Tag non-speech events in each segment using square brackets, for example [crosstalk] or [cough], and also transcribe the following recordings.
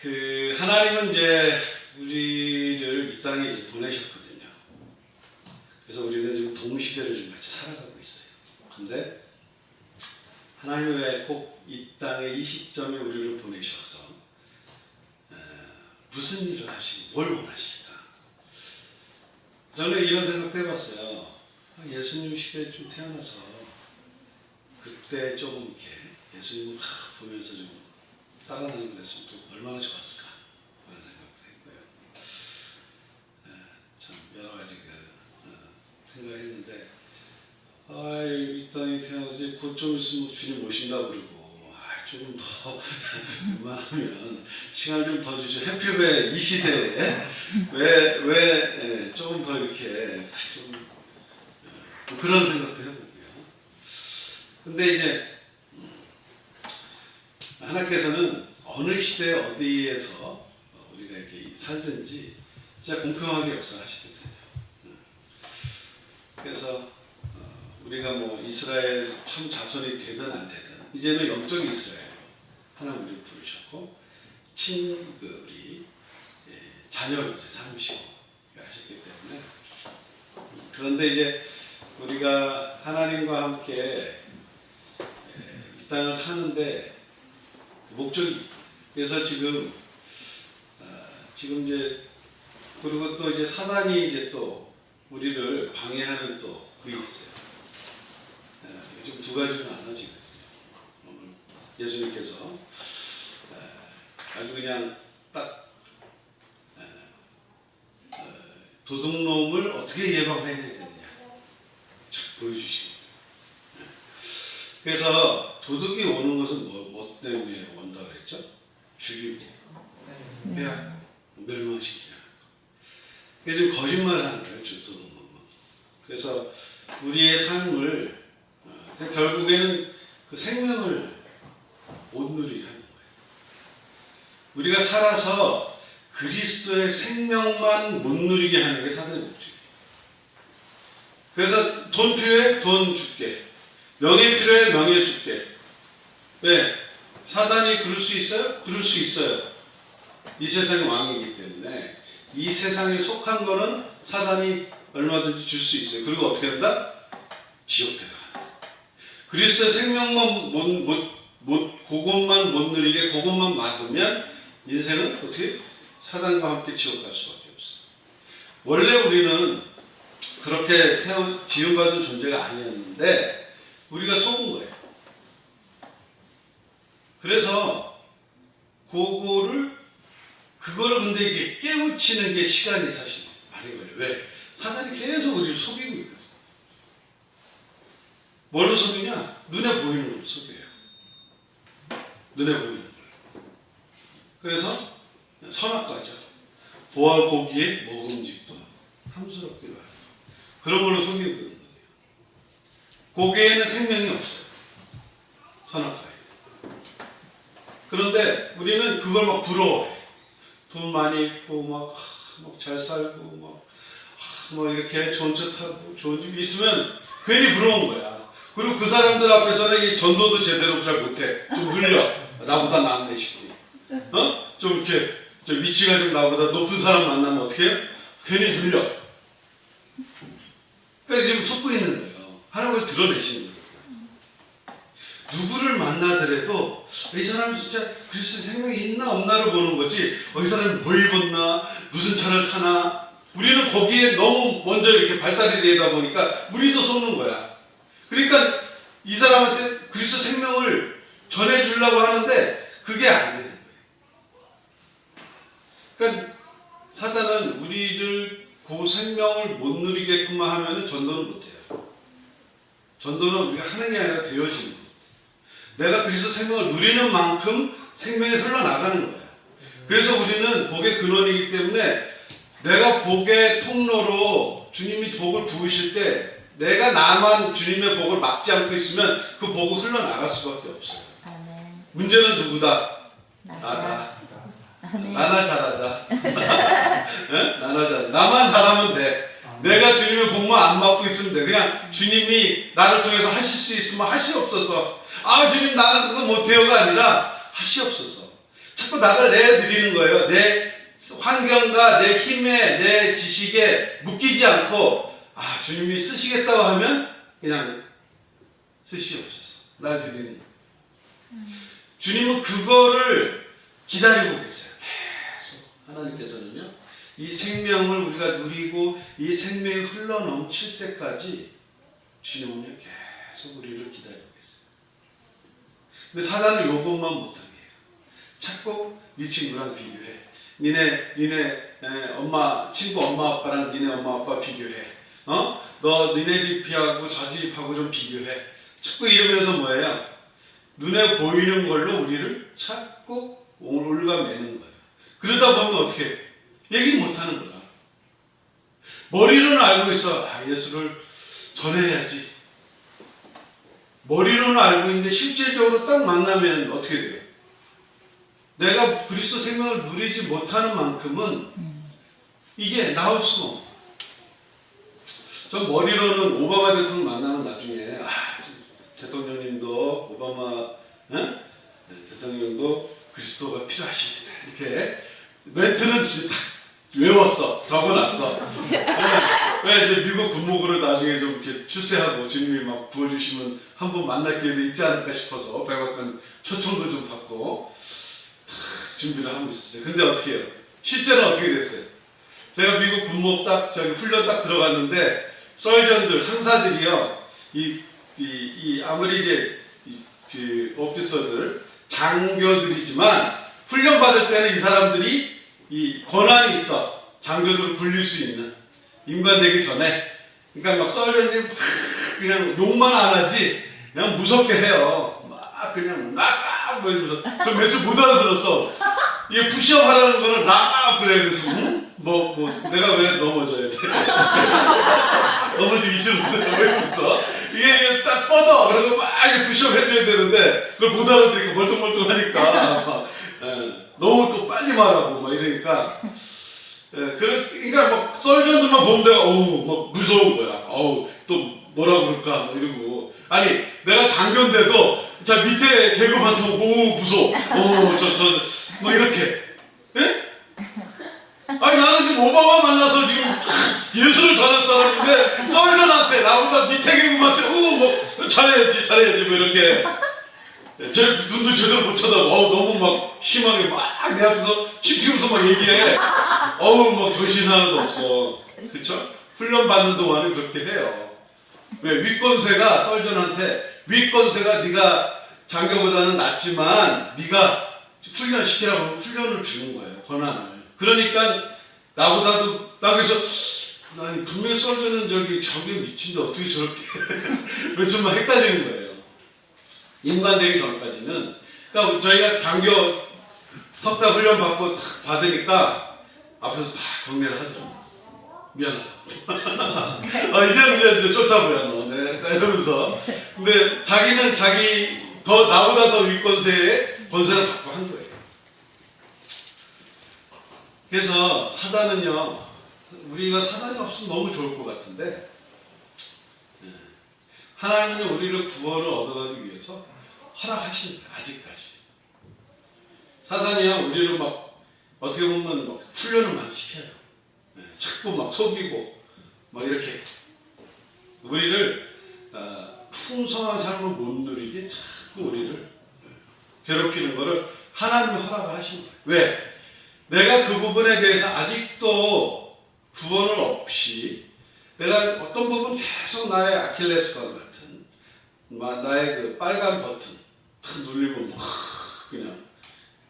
그 하나님은 이제 우리를 이 땅에 이제 보내셨거든요. 그래서 우리는 지금 동시대를 좀 같이 살아가고 있어요. 근데 하나님은 왜 꼭 이 땅에 이 시점에 우리를 보내셔서 에, 무슨 일을 하시고 뭘 원하실까? 저는 이런 생각도 해봤어요. 아, 예수님 시대에 좀 태어나서 그때 조금 이렇게 예수님을 하, 보면서 좀 따라다니고 그랬으면 또 얼마나 좋았을까 그런 생각도 했고요. 에, 참 여러 가지 그 어, 생각을 했는데 아, 이 땅에 태어나서 곧좀 있으면 주님 오신다고 그러고 아, 조금 더 [laughs] 그만하면 시간 좀 더. 해필 왜이 시대에 왜왜 조금 더 이렇게 좀 어, 그런 생각도 해보고요. 근데 이제 하나님께서는 어느 시대 어디에서 어, 우리가 이렇게 살든지 진짜 공평하게 역사하시거든요. 음. 그래서 어, 우리가 뭐 이스라엘 참 자손이 되든 안 되든 이제는 영적 이스라엘 하나님 우리를 부르셨고 친그 우리 예, 자녀로 이제 삼으시고 하셨기 때문에 음, 그런데 이제 우리가 하나님과 함께 예, 이 땅을 사는데 그 목적이. 그래서 지금 아, 지금 이제 그리고 또 이제 사단이 이제 또 우리를 방해하는 또 그게 있어요. 예, 지금 두 가지로 나눠지거든요. 오늘 예수님께서 예, 아주 그냥 딱 도둑놈을 어떻게 예방해야 되느냐 참 보여주시고 예. 그래서 도둑이 오는 것은 뭐, 뭐 때문에 온다 그랬죠? 죽이고 빼앗고 멸망시키려는 거. 그래서 지금 거짓말 하는 거예요, 저 도둑놈은. 그래서 우리의 삶을 어, 그러니까 결국에는 그 생명을 못 누리게 하는 거예요. 우리가 살아서 그리스도의 생명만 못 누리게 하는 게 사단의 목적이에요. 그래서 돈 필요해? 돈 줄게. 명예 필요해? 명예 줄게. 왜? 사단이 그럴 수 있어요? 그럴 수 있어요. 이 세상의 왕이기 때문에 이 세상에 속한 거는 사단이 얼마든지 줄 수 있어요. 그리고 어떻게 한다? 지옥 데려간다. 그리스도의 생명만 못, 못, 못, 그것만 못 누리게 그것만 막으면 인생은 어떻게? 사단과 함께 지옥 갈 수밖에 없어요. 원래 우리는 그렇게 태어 지음받은 존재가 아니었는데 우리가 속은 거예요. 그래서 그거를 그거를 근데 이게 깨우치는 게 시간이 사실 많이 걸려요. 왜? 사단이 계속 우리를 속이고 있거든. 뭘로 속이냐? 눈에 보이는 걸로 속여요. 눈에 보이는 걸. 그래서 선악과죠. 보아 고기의 먹음직도 탐스럽기도 하고 그런 걸로 속이고 있는 거예요. 고기에는 생명이 없어요. 선악과에. 그런데 우리는 그걸 막 부러워해. 돈 많이 있고 막잘 살고 막, 하, 막 이렇게 좋은 차 타고 좋은 집 있으면 괜히 부러운 거야. 그리고 그 사람들 앞에서는 이 전도도 제대로 잘 못해. 좀 늘려. 나보다 낫네 싶고. 어? 좀 이렇게 저 위치가 좀 나보다 높은 사람 만나면 어떻게 해요? 괜히 늘려. 그러니까 지금 속고 있는 거예요. 하나님을 드러내시는 거예요. 누구를 만나더라도 이 사람이 진짜 그리스도 생명이 있나 없나를 보는 거지. 어, 이 사람이 뭐 입었나? 무슨 차를 타나? 우리는 거기에 너무 먼저 이렇게 발달이 되다 보니까 우리도 속는 거야. 그러니까 이 사람한테 그리스도 생명을 전해주려고 하는데 그게 안 되는 거예요 그러니까 사단은 우리를 그 생명을 못 누리게끔만 하면 전도는 못해요. 전도는 우리가 하는 게 아니라 되어지는 거예요 내가 그리스도 생명을 누리는 만큼 생명이 흘러나가는 거야. 그래서 우리는 복의 근원이기 때문에 내가 복의 통로로 주님이 복을 부으실 때 내가 나만 주님의 복을 막지 않고 있으면 그 복은 흘러나갈 수밖에 없어요. 아멘. 문제는 누구다? 나다. 나나 잘하자. [laughs] 응? 나나 잘. 나만 잘하면 돼. 내가 주님의 복만 안 받고 있으면 돼. 그냥 주님이 나를 통해서 하실 수 있으면 하시옵소서. 아 주님 나는 그거 못해요가 아니라 하시옵소서. 자꾸 나를 내드리는 거예요. 내 환경과 내 힘에 내 지식에 묶이지 않고 아 주님이 쓰시겠다고 하면 그냥 쓰시옵소서. 날 드리는 거예요. 주님은 그거를 기다리고 계세요. 계속 하나님께서는요. 이 생명을 우리가 누리고 이 생명이 흘러 넘칠 때까지 주님은요 계속 우리를 기다리고. 근데 사단은 요것만 못하게 해요. 자꾸 네 친구랑 비교해. 니네 니네 에, 엄마 친구 엄마 아빠랑 니네 엄마 아빠 비교해. 어? 너 니네 집하고 저 집하고 좀 비교해. 자꾸 이러면서 뭐예요? 눈에 보이는 걸로 우리를 자꾸 올가매는 거예요. 그러다 보면 어떻게? 얘기 못하는 거야. 머리로는 알고 있어. 아, 예수를 전해야지. 머리로는 알고 있는데 실제적으로 딱 만나면 어떻게 돼요? 내가 그리스도 생명을 누리지 못하는 만큼은 이게 나올 수가 없어. 저 머리로는 오바마 대통령 만나면 나중에 아, 대통령님도 오바마 에? 대통령도 그리스도가 필요하십니다. 이렇게 멘트는 진짜 딱 외웠어, 적어놨어. 왜, 왜 이제 미국 군목으로 나중에 좀 이렇게 출세하고 주님이 막 부어주시면 한 번 만날 기회도 있지 않을까 싶어서 백악관 초청도 좀 받고 탁 준비를 하고 있었어요. 근데 어떻게 해요? 실제는 어떻게 됐어요? 제가 미국 군목 딱 저기 훈련 딱 들어갔는데 썰전들 상사들이요 이, 이, 이 아무리 이제 이, 그 오피서들 장교들이지만 훈련 받을 때는 이 사람들이 이 권한이 있어. 장교들을 굴릴 수 있는. 임관되기 전에. 그러니까 막 썰전이 막 그냥 욕만 안 하지. 그냥 무섭게 해요. 막 그냥 나가 뭐 이러면서. 저 며칠 못 알아들었어. 이게 푸시업 하라는 거는 나가 그래. 그래서 응? 뭐, 뭐 내가 왜 넘어져야 돼? [laughs] 넘어지기 싫은데 왜 이러면서 이게 이게 딱 뻗어. 그리고 막 푸시업 해줘야 되는데 그걸 못 알아들으니까 멀뚱멀뚱하니까. 예, 너무 또 빨리 말하고 막 이러니까. 예, 그러, 그러니까 막 썰전들만 내가 어우 막 무서운 거야. 어우 또 뭐라 그럴까? 막 이러고. 아니 내가 장교인데도 자 밑에 개그만 쳐오 무서워. 오저저막 이렇게. 예? 아니 나는 지금 오바마 만나서 지금 예수를 전할 사람인데 썰전한테 나보다 밑에 개그한테 우뭐 잘해야지 잘해야지 뭐 이렇게 제 눈도 제대로 못 쳐다봐 어우 너무 막 심하게 막 내 앞에서 침 튀면서 막 얘기해. 어우 막 정신 하나도 없어. 그쵸? 훈련 받는 동안은 그렇게 해요. 왜? 윗권세가 썰전한테 윗권세가 네가 장교보다는 낫지만 네가 훈련 시키라고 훈련을 주는 거예요 권한을. 그러니까 나보다도 나 그래서 아니 분명히 썰전은 저기 저게 미친데 어떻게 저렇게 [laughs] 좀 헷갈리는 거예요 임관되기 전까지는 그러니까 저희가 장교 석달 훈련 받고 탁 받으니까 앞에서 다 경례를 하더라고요 미안하다. 어, [laughs] 이제는 이제 좋다고요, 너. 네, 딱 이러면서. 근데 자기는 자기 더 나보다 더 윗권세에 권세를 받고 한 거예요. 그래서 사단은요, 우리가 사단이 없으면 너무 좋을 것 같은데, 네. 하나님은 우리를 구원을 얻어가기 위해서 허락하십니다. 아직까지. 사단이요, 우리를 막 어떻게 보면 막 훈련을 많이 시켜요. 네, 자꾸 막 속이고 막 이렇게 우리를 어, 풍성한 삶을 못 누리게 자꾸 우리를 괴롭히는 것을 하나님이 허락을 하신 거예요. 왜? 내가 그 부분에 대해서 아직도 구원을 없이 내가 어떤 부분 계속 나의 아킬레스건 같은 마- 나의 그 빨간 버튼 탁 눌리면 막 그냥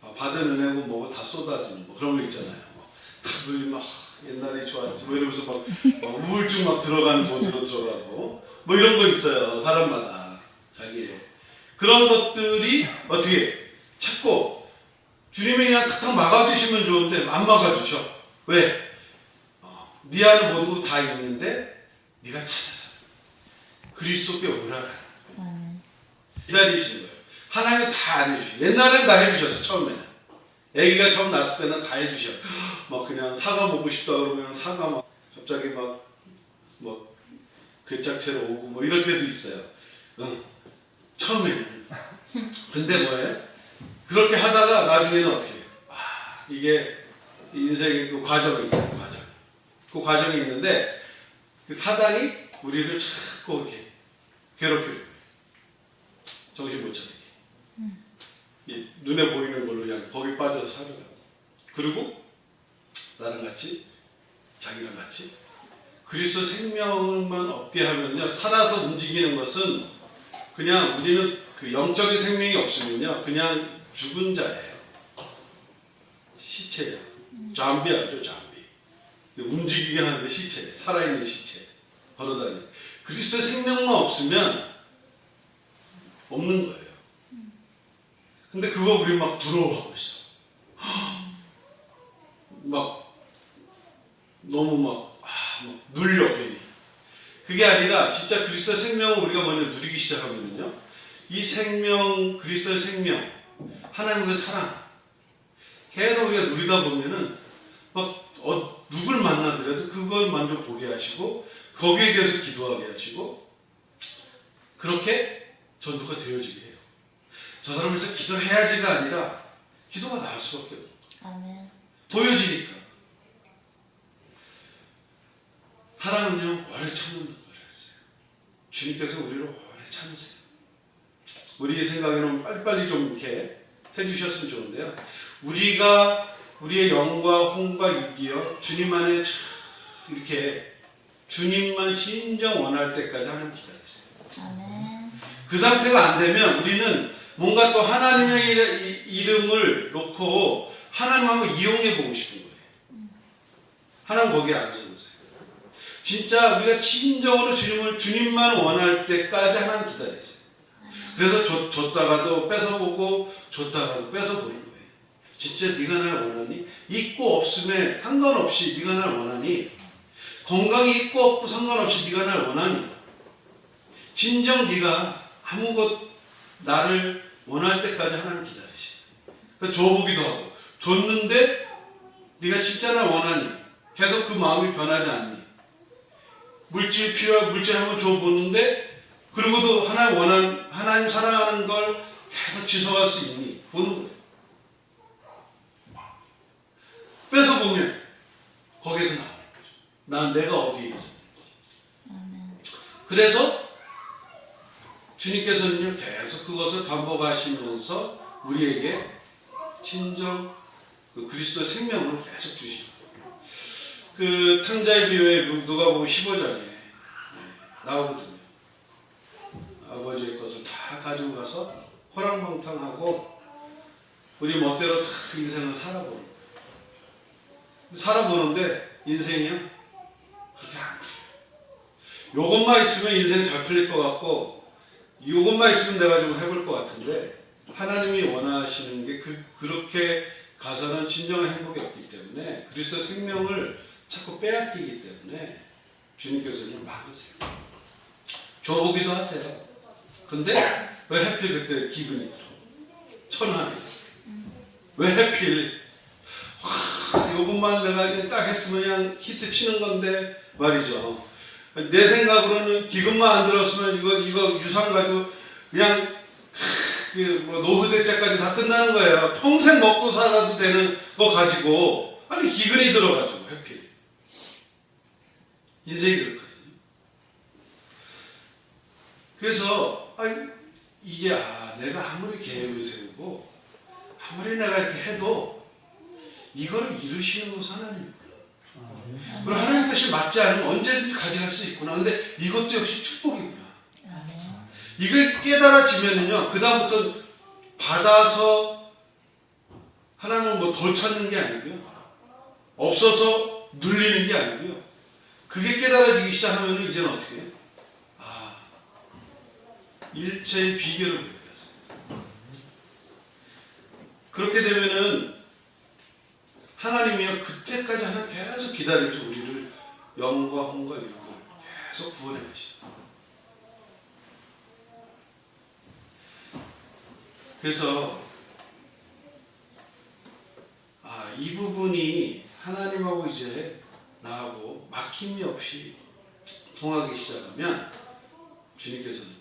아, 받은 은혜고 뭐고 다 쏟아지는 뭐 그런 거 있잖아요. 뭐, 탁 눌리면 아, 옛날에 좋았지 뭐 이러면서 막, 막 우울증 막 들어가는 모드로 들어가고 뭐 이런 거 있어요. 사람마다 자기의 그런 것들이 어떻게 자꾸 주님이 그냥 탁탁 막아주시면 좋은데 안 막아주셔. 왜? 어, 네 안에 모두 다 있는데 네가 찾아라. 그리스도께 오라. 아멘. 기다리시는 거예요. 하나님이 다 안 해주셔. 옛날엔 다 해주셨어, 처음에는. 아기가 처음 났을 때는 다 해주셔. 막 그냥 사과 먹고 싶다 그러면 사과 막 갑자기 막, 뭐, 괴짝채로 오고 뭐 이럴 때도 있어요. 응. 처음에는. 근데 뭐예요? 그렇게 하다가 나중에는 어떻게 해요? 아, 이게 인생의 그 과정이 있어요, 과정. 그 과정이 있는데 그 사단이 우리를 자꾸 이렇게 괴롭혀요. 정신 못 차리게. 이 눈에 보이는 걸로 그냥 거기 빠져서 살아가고. 그리고 나랑 같이 자기랑 같이 그리스도 생명만 얻게 하면요. 살아서 움직이는 것은 그냥 우리는 그 영적인 생명이 없으면요. 그냥 죽은 자예요. 시체예요 잠비하죠 잠비? 움직이긴 하는데 시체 살아있는 시체 걸어다니 그리스도 생명만 없으면 없는 거예요 근데 그거 우리 막 부러워하고 있어 [gasps] 막 너무 막, 아, 막 눌려 괜히. 그게 아니라 진짜 그리스도 생명을 우리가 먼저 누리기 시작하면요. 이 생명, 그리스도의 생명, 하나님의 사랑 계속 우리가 누리다 보면은 막 어, 누굴 만나더라도 그걸 먼저 보게 하시고 거기에 대해서 기도하게 하시고 그렇게 전도가 되어지게 해요. 저 사람에서 기도해야지가 아니라 기도가 나올 수밖에 없어요. 아멘. 보여지니까. 사랑은요, 오래 참는 거였어요. 주님께서 우리를 오래 참으세요. 우리 생각에는 빨리빨리 좀 이렇게 해주셨으면 좋은데요. 우리가 우리의 영과 홍과 육이요, 주님 안에 참 이렇게 주님만 진정 원할 때까지 하나님 기다리세요. 그 상태가 안 되면 우리는 뭔가 또 하나님의 이름을 놓고 하나님 한번 이용해 보고 싶은 거예요. 하나님 거기에 앉아보세요. 진짜 우리가 진정으로 주님을 주님만 원할 때까지 하나님 기다리세요. 그래서 줬, 줬다가도 뺏어보고 줬다가도 뺏어보는 거예요. 진짜 네가 날 원하니? 있고 없음에 상관없이 네가 날 원하니? 건강이 있고 없고 상관없이 네가 날 원하니? 진정 네가 아무것 나를 원할 때까지 하나님 기다리시. 그 줘보기도 하고 줬는데 네가 진짜 날 원하니? 계속 그 마음이 변하지 않니? 물질 필요한 물질 한번 줘보는데 그리고도 하나님 원한 하나님 사랑하는 걸 계속 지속할 수 있니? 보는 거예요. 뺏어 보면 거기에서 나오는 거죠. 난 내가 어디에 있었는지. 그래서 주님께서는요 계속 그것을 반복하시면서 우리에게 진정 그 그리스도의 생명을 계속 주시고 그 탕자의 비유에 누- 누가 보면 15장에 나오거든요. 아버지의 것을 다 가지고 가서 호랑방탕하고 우리 멋대로 다 인생을 살아보는 거예요. 살아보는데 인생이요 그렇게 안 풀려요. 요것만 있으면 인생 잘 풀릴 것 같고 요것만 있으면 내가 좀 해볼 것 같은데 하나님이 원하시는 게 그, 그렇게 가서는 진정한 행복이 없기 때문에 그리스도 생명을 자꾸 빼앗기기 때문에 주님께서는 막으세요. 줘보기도 하세요. 근데 왜 하필 그때 기근이 들어? 천하에. 왜 하필 와, 요것만 내가 딱 했으면 그냥 히트 치는 건데 말이죠. 내 생각으로는 기금만 안 들었으면 이거 이거 유산 가지고 그냥 그뭐 노후 대책까지 다 끝나는 거예요. 평생 먹고 살아도 되는 거 가지고 아니 기근이 들어가지고 해필 인생이 그렇거든요. 그래서 아 이게 아 내가 아무리 계획을 세우고 아무리 내가 이렇게 해도 이거를 이루시는 것은 하나님입니다. 그리고 하나님 뜻이 맞지 않으면 언제든지 가져갈 수 있구나. 근데 이것도 역시 축복이구나. 이걸 깨달아지면은요, 그다음부터 받아서 하나님을 뭐더 찾는 게 아니고요. 없어서 눌리는 게 아니고요. 그게 깨달아지기 시작하면 이제는 어떻게 해요? 아, 일체의 비결을 배웠어요. 그렇게 되면은 하나님이요 그때까지 하나님 계속 기다리면서 우리를 영과 혼과 육을 계속 구원해 가시죠. 그래서 아, 이 부분이 하나님하고 이제 나하고 막힘이 없이 통하기 시작하면 주님께서는